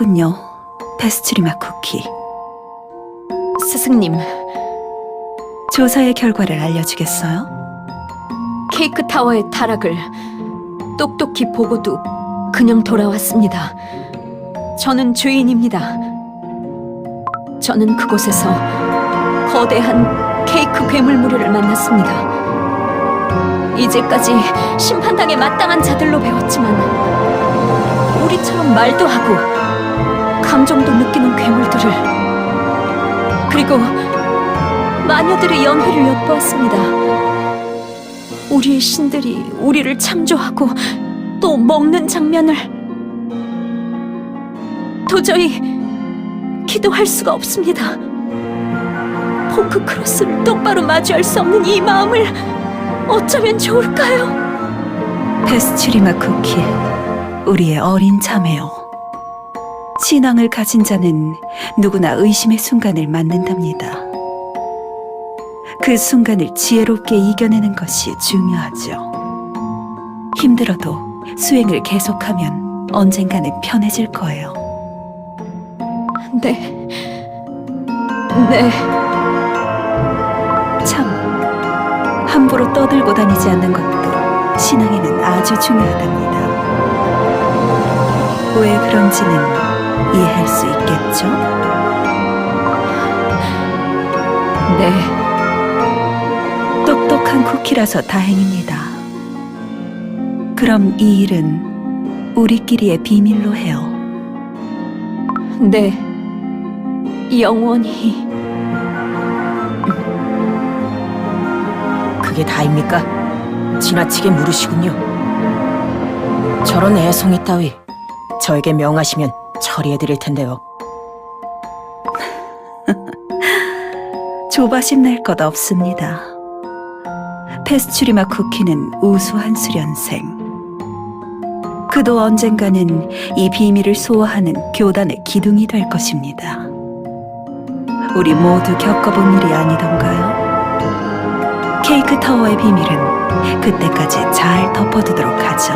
찾으셨군요. 페스츄리마 쿠키. 스승님, 조사의 결과를 알려주겠어요? 케이크 타워의 타락을 똑똑히 보고도 그냥 돌아왔습니다. 저는 죄인입니다. 저는 그곳에서 거대한 케이크 괴물 무리를 만났습니다. 이제까지 심판당에 마땅한 자들로 배웠지만 우리처럼 말도 하고 감정도 느끼는 괴물들을 그리고 마녀들의 연회를 엿보았습니다. 우리의 신들이 우리를 창조하고 또 먹는 장면을 도저히 기도할 수가 없습니다. 포크 크로스를 똑바로 마주할 수 없는 이 마음을 어쩌면 좋을까요? 페스츄리마 쿠키. 우리의 어린 자매요. 신앙을 가진 자는 누구나 의심의 순간을 맞는답니다. 그 순간을 지혜롭게 이겨내는 것이 중요하죠. 힘들어도 수행을 계속하면 언젠가는 편해질 거예요. 네. 네. 참, 함부로 떠들고 다니지 않는 것도 신앙에는 아주 중요하답니다. 왜 그런지는 이해할 수 있겠죠? 네. 똑똑한 쿠키라서 다행입니다. 그럼 이 일은 우리끼리의 비밀로 해요. 네. 영원히. 그게 다입니까? 지나치게 물으시군요. 저런 애송이 따위 저에게 명하시면 처리해드릴 텐데요. 조바심 낼 것 없습니다. 페스츄리마 쿠키는 우수한 수련생. 그도 언젠가는 이 비밀을 소화하는 교단의 기둥이 될 것입니다. 우리 모두 겪어본 일이 아니던가요? 케이크 타워의 비밀은 그때까지 잘 덮어두도록 하죠.